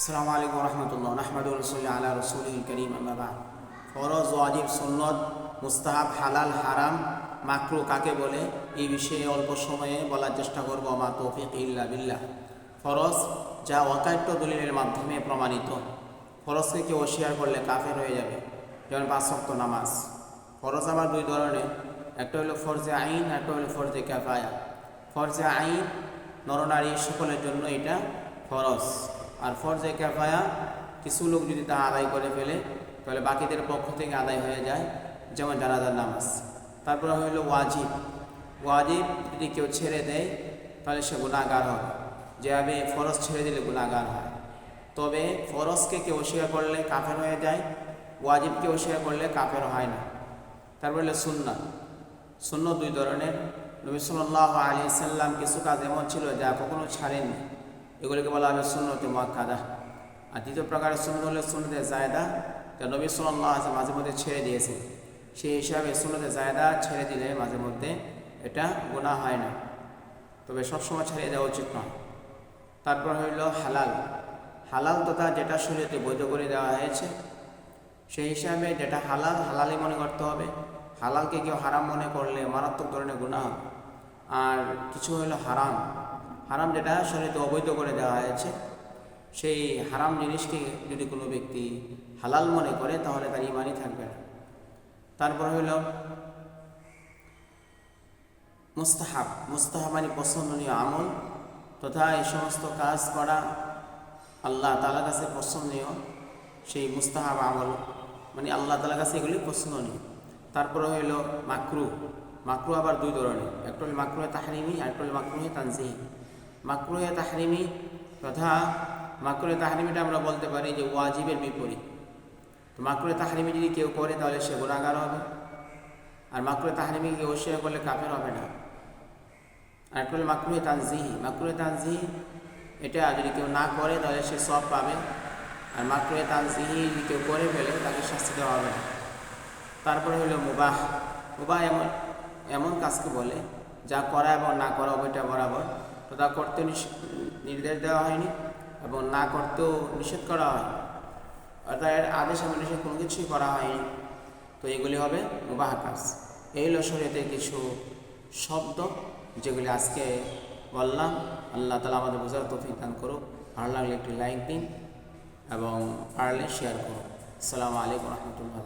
আসসালামু আলাইকুম রহমতুল্লাহ। নাহমাদুল রসুল আলা রসুল করিম আম্মাবা ফরজ, ওয়াজিব, সুন্নত, মুস্তাহাব, হালাল, হারাম, মাকরু কাকে বলে? এই বিষয়ে অল্প সময়ে বলার চেষ্টা করব মা তৌফিক ইল্লা বিল্লাহ। ফরজ, যা অকাট্য দলিলের মাধ্যমে প্রমাণিত। ফরজকে কেউ অস্বীকার করলে কাফের হয়ে যাবে, যেমন পাঁচ শক্ত নামাজ। ফরজ আবার দুই ধরনের, একটা হলো ফরজে আইন একটা হলো ফরজে ক্যাফায়া ফরজে আইন, নরনারী সকলের জন্য এটা ফরজ। আর ফরজে ক্যাফায়া কিছু লোক যদি তা আদায় করে ফেলে, তাহলে বাকিদের পক্ষ থেকে আদায় হয়ে যায়, যেমন জানাজার নামাজ। তারপরে হইল ওয়াজিব। ওয়াজিব যদি কেউ ছেড়ে দেয়, তাহলে সে গুণাগার হবে। যেভাবে ফরজ ছেড়ে দিলে গুণাগার হয়। তবে ফরজকে কেউ অস্বীকার করলে কাফের হয়ে যায়, ওয়াজিবকে অস্বীকার করলে কাফের হয় না। তারপরে হলো সুন্না শূন্য দুই ধরনের। নবী সাল্লাহ আলী সাল্লাম কিছু কাজ এমন ছিল যা কখনো ছাড়েননি। এগুলিকে বলা হবে সুন্নতে মক্কাদা আর দ্বিতীয় প্রকারের সুন্নত হলো সুন্নতে জায়দা, যা নবী সাল্লাহ আছে মাঝে মধ্যে ছেড়ে দিয়েছে সেই হিসাবে সুন্নতে জায়দা ছেড়ে দিলে মাঝে মধ্যে এটা গোনা হয় না। তবে সবসময় ছেড়ে দেওয়া উচিত নয়। তারপর হইল হালাল। হালাল তথা যেটা শরীরতে বৈধ করে দেওয়া হয়েছে, সেই হিসাবে যেটা হালাল, হালালই মনে করতে হবে। হালালকে কেউ হারাম মনে করলে মারাত্মক ধরনের গুণা হবে আর কিছু হলো হারাম। হারাম যেটা শরীরতে অবৈধ করে দেওয়া হয়েছে, সেই হারাম জিনিসকে যদি কোনো ব্যক্তি হালাল মনে করে, তাহলে তার ইমানই থাকবে না। তারপর হইল মুস্তাহাব। মুস্তাহাব মানে পছন্দনীয় আমল, তথা এই সমস্ত কাজ করা আল্লাহ তালার কাছে পছন্দনীয়, সেই মুস্তাহাব আমল। মানে আল্লাহ তালার কাছে এগুলি পছন্দনীয়। তারপরে হইল মাকরু। মাকরু আবার দুই ধরনের একটা হল মাকরুহে তাহরিমি আর একটা হল মাকরুহে তানজিহি মাকরুহে তাহরিমি, তথা মাকরুহে তাহরিমিটা আমরা বলতে পারি যে ওয়াজিবের বিপরীত। তো মাকরুহে তাহরিমি যদি কেউ করে, তাহলে সে গুণাগার হবে। আর মাকরুহে তাহরিমি কেউ অস্বীকার করলে কাফের হবে না। আর একটা হল মাকরুহে তানজিহি। মাকরুহে তানজিহি, এটা যদি কেউ না করে, তাহলে সে সব পাবে। আর মাকরুহে তানজিহি যদি কেউ করে ফেলে, তাকে শাস্তি দেওয়া হবে না। তারপরে হলো মুবাহ। মুবাহ এমন এমন কাজকে বলে, যা করা এবং না করা ওইটা বরাবর। তো তা করতে নির্দেশ দেওয়া হয়নি এবং না করতেও নিষেধ করা হয়। অর্থাৎ এর আদেশ এবং নিষেধ কোনো কিছুই করা হয়নি। তো এগুলি হবে মুবাহ কাজ এই হলো শরীয়তে কিছু শব্দ যেগুলি আজকে বললাম, আল্লাহ তালা আমাদের বোঝার তৌফিক দান করুক। ভালো লাগলে একটি লাইক দিন এবং পারলে শেয়ার করুন। আসসালামু আলাইকুম রহমতুল্লাহ